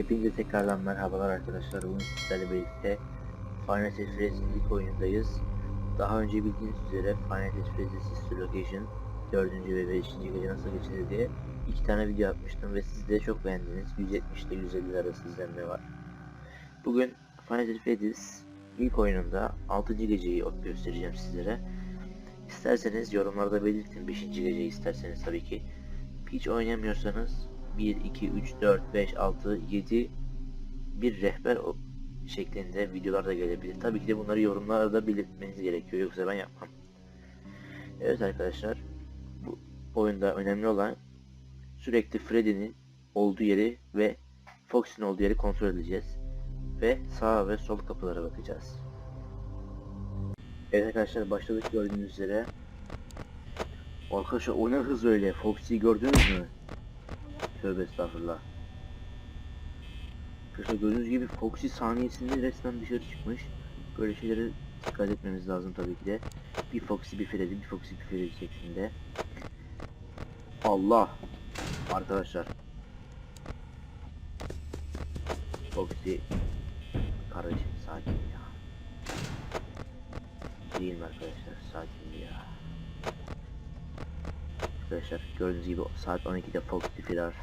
Hepinize tekrardan merhabalar arkadaşlar. Bugün sizlerle birlikte Final Fantasy ilk oyunundayız. Daha önce bildiğiniz üzere Final Fantasy Sister Location 4. ve 5. gece nasıl geçilir diye iki tane video yapmıştım ve siz de çok beğendiniz. 170 ile 150 arası izlenme var. Bugün Final Fantasy ilk oyununda 6. geceyi göstereceğim sizlere. İsterseniz yorumlarda belirtin 5. geceyi isterseniz tabii ki. Hiç oynamıyorsanız 1, 2, 3, 4, 5, 6, 7 bir rehber şeklinde videolar da gelebilir. Tabii ki de bunları yorumlarda belirtmeniz gerekiyor yoksa ben yapmam. Evet arkadaşlar bu oyunda önemli olan sürekli Freddy'nin olduğu yeri ve Fox'in olduğu yeri kontrol edeceğiz. Ve sağ ve sol kapılara bakacağız. Evet arkadaşlar başladık gördüğünüz üzere. Arkadaşlar o ne hız öyle? Foxy'yi gördünüz mü? Tövbe estağfurullah. Arkadaşlar gördüğünüz gibi Foxy saniyesinde resmen dışarı çıkmış. Böyle şeylere dikkat etmemiz lazım tabii ki de. Bir Foxy bir Freddy, bir Foxy bir Freddy şeklinde. Allah! Arkadaşlar. Foxy kardeşim sakin ya. Değil mi arkadaşlar? Sakin ya. Arkadaşlar gördüğünüz gibi saat 12'de Foxy firar.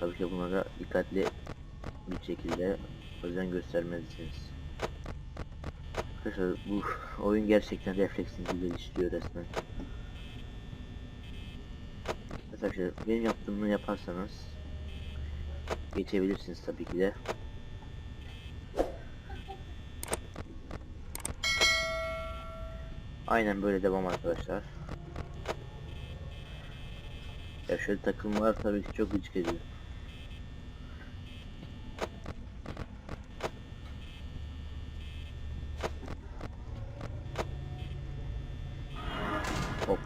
Tabii ki bunlara dikkatli bir şekilde özen göstermelisiniz. Arkadaşlar bu oyun gerçekten refleksinizi geliştiriyor resmen. Arkadaşlar benim yaptığımı yaparsanız geçebilirsiniz tabii ki de. Aynen böyle devam arkadaşlar. Ya şöyle takımlar tabii ki çok gıcık ediyor. Hop.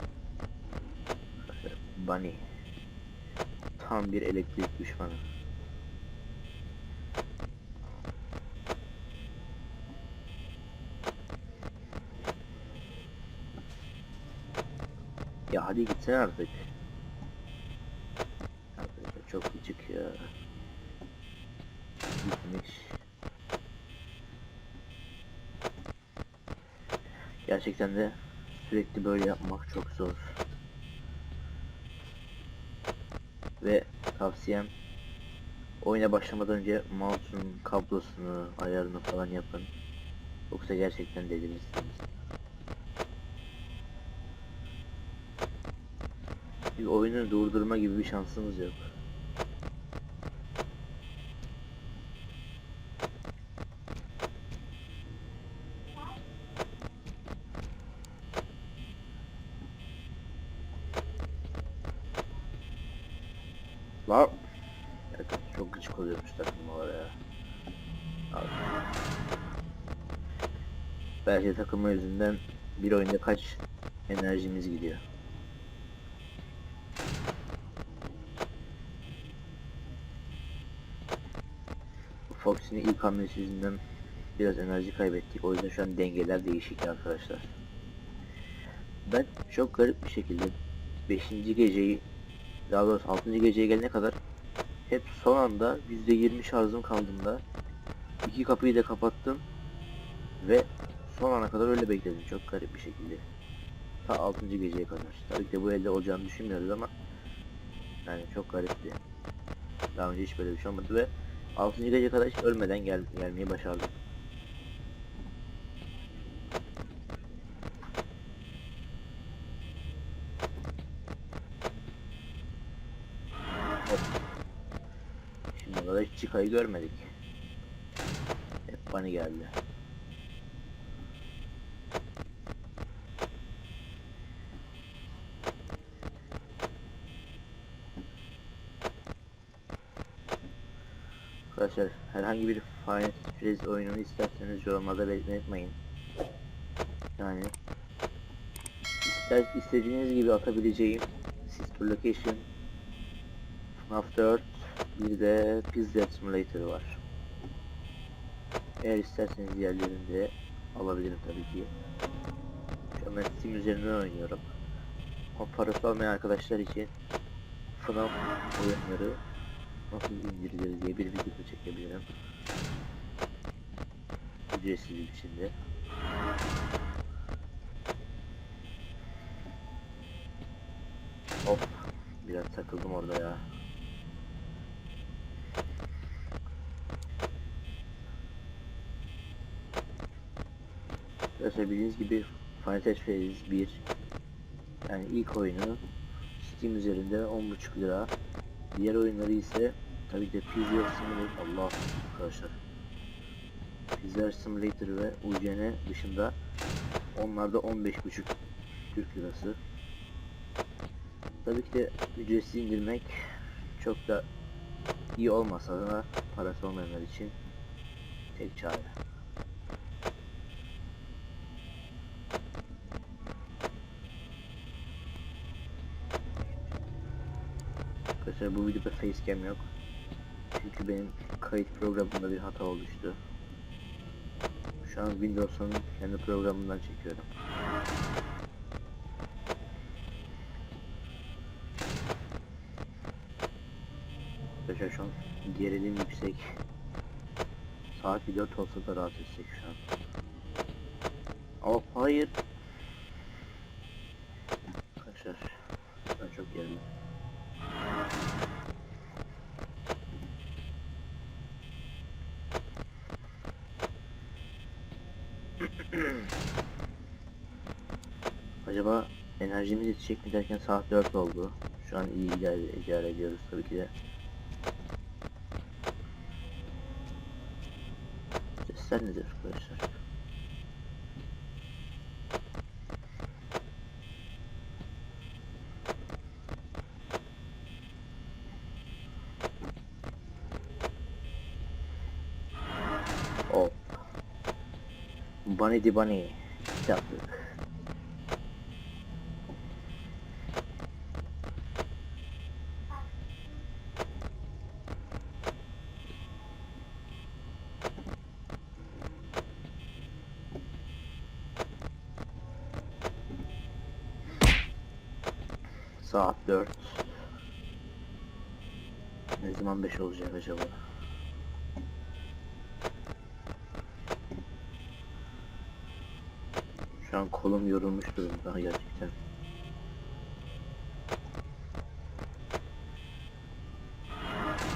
Bunny. Tam bir elektrik düşmanı. Ya hadi gitsene artık. Arkadaşlar çok gıcık ya. Gitmiş. Gerçekten de sürekli böyle yapmak çok zor. Ve tavsiyem oyuna başlamadan önce mouse'un kablosunu, ayarını falan yapın. Yoksa gerçekten delirirsiniz. Bir oyunu durdurma gibi bir şansınız yok. La Evet, çok gıcık oluyormuş takılmalara ya. Abi. Belki takılma yüzünden bir oyunda kaç enerjimiz gidiyor. Bu Foxy'nin ilk hamlesi yüzünden biraz enerji kaybettik. O yüzden şu an dengeler değişik arkadaşlar. Ben çok garip bir şekilde 5. geceyi daha doğrusu 6. geceye gelene kadar hep son anda %20 şarjım kaldığında iki kapıyı da kapattım ve son ana kadar öyle bekledim çok garip bir şekilde. Ta 6. geceye kadar. Tabii ki bu elde olacağını düşünmüyoruz ama yani çok garipti. Daha önce hiç böyle bir şey olmadı ve 6. gece kadar hiç ölmeden gel gelmeyi başardım. Hop. Şimdi Chica'yı görmedik. Hep Bunny geldi. Arkadaşlar herhangi bir Final Fantasy oyununu isterseniz yorumlarda belirtmeyi unutmayın. Yani ister istediğiniz gibi atabileceğim Sister Location FNAF 4 bir de Pizza Simulator var. Eğer isterseniz diğerlerini alabilirim tabii ki. Şu an ben Steam üzerinden oynuyorum. Ama parası olmayan arkadaşlar için FNAF oyunları nasıl indirilir diye bir video çekebilirim. Ücretsiz bir biçimde. Hop. Biraz takıldım orada ya. Bildiğiniz gibi Final Fantasy Phase 1 yani ilk oyunu Steam üzerinde 10.5 lira. Diğer oyunları ise tabii ki de Pizza Simulator Allah arkadaşlar. Pizza Simulator ve UCN dışında onlar da 15.5 Türk lirası. Tabii ki de ücretsiz indirmek çok da iyi olmasa da parası olmayanlar için tek çare. Arkadaşlar bu videoda facecam yok. Çünkü benim kayıt programında bir hata oluştu. Şu an Windows'un kendi programından çekiyorum. Arkadaşlar şu an gerilim yüksek. Saat 4 olsa da rahat etsek şu an. Oh hayır. Arkadaşlar ben çok gerildim. Acaba enerjimiz yetecek mi derken saat 4 oldu. Şu an iyi idare, ediyoruz tabii ki de. Sesler nedir arkadaşlar? Oh. Bunny di Bunny. Yaptık. Saat 4. Ne zaman 5 olacak acaba? Şu an kolum yorulmuş durumda gerçekten.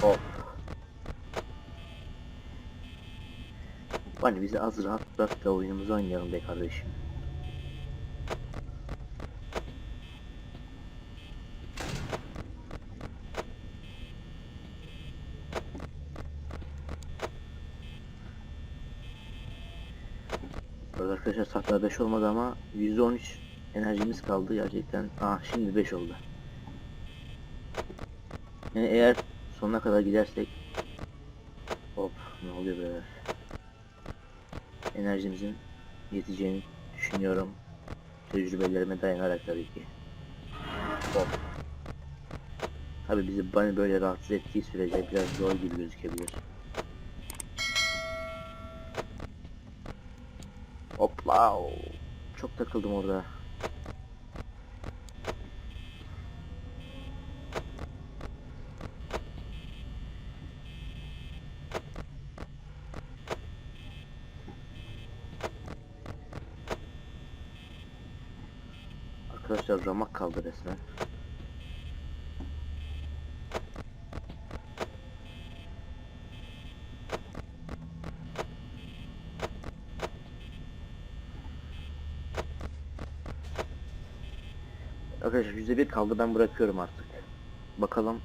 Hop. Hani bizi az rahat bırak da oyunumuzu oynayalım be kardeşim. Arkadaşlar saatler 5 olmadı ama %13 enerjimiz kaldı gerçekten. Ah şimdi 5 oldu. Yani eğer sonuna kadar gidersek Hop ne oluyor be? Enerjimizin yeteceğini düşünüyorum. Tecrübelerime dayanarak tabii ki. Hop. Tabi bizi bani böyle rahatsız ettiği sürece biraz zor gibi gözükebilir Hopla Çok takıldım orada Arkadaşlar ramak kaldı resmen. Arkadaşlar %1 kaldı ben bırakıyorum artık. Bakalım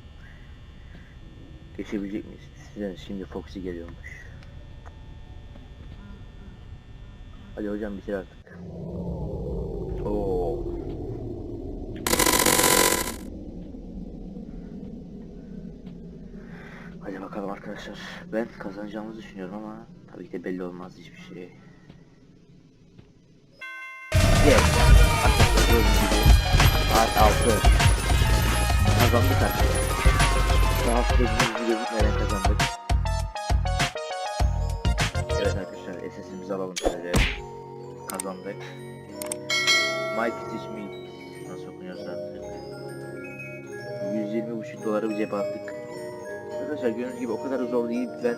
geçebilecek miyiz? Sizden şimdi Foxy geliyormuş. Hadi hocam bitir artık. Oo. Hadi bakalım arkadaşlar. Ben kazanacağımızı düşünüyorum ama tabii ki de belli olmaz hiçbir şey. Saat 6. Kazandık arkadaşlar. Daha süreci gözükmeden kazandık. Evet arkadaşlar SS'imizi alalım şöyle. Kazandık. Mike Stitch Me nasıl okunuyorsa artık. 120 buçuk doları bir cebe. Arkadaşlar gördüğünüz gibi o kadar zor değil. Ben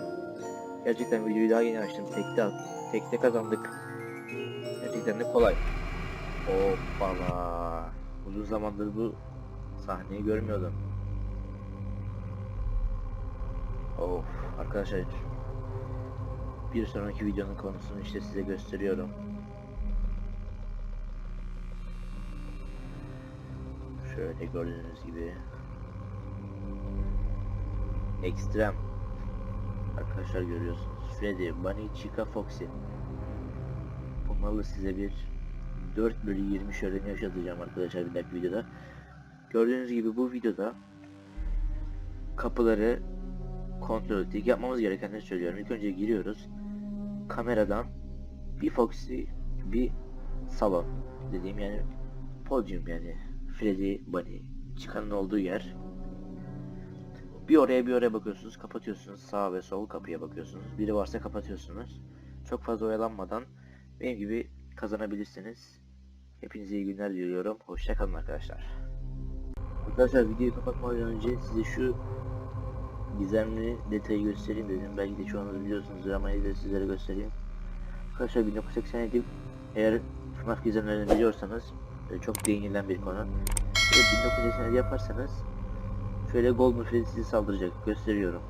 gerçekten videoyu daha yeni açtım. Tekte tekte kazandık. Gerçekten de kolay. Hoppala. Uzun zamandır bu sahneyi görmüyordum. Of arkadaşlar bir sonraki videonun konusunu işte size gösteriyorum. Şöyle gördüğünüz gibi ekstrem arkadaşlar görüyorsunuz. Freddy, Bunny, Chica, Foxy. Bunlarla size bir 4 bölü 20 şöleni yaşatacağım arkadaşlar bir dahaki videoda. Gördüğünüz gibi bu videoda kapıları kontrol ettik. Yapmamız gerekenleri söylüyorum. İlk önce giriyoruz. Kameradan bir Foxy, bir salon dediğim yani podyum yani Freddy, Bunny çıkanın olduğu yer. Bir oraya bir oraya bakıyorsunuz, kapatıyorsunuz. Sağ ve sol kapıya bakıyorsunuz. Biri varsa kapatıyorsunuz. Çok fazla oyalanmadan benim gibi kazanabilirsiniz. Hepinize iyi günler diliyorum. Hoşça kalın arkadaşlar. Arkadaşlar videoyu kapatmadan önce size şu gizemli detayı göstereyim dedim. Belki de çoğunuz biliyorsunuzdur ama yine de sizlere göstereyim. Arkadaşlar 1987 eğer FNAF gizemlerini biliyorsanız e, çok değinilen bir konu. Ve 1987 yaparsanız şöyle Golden Freddy sizi saldıracak. Gösteriyorum.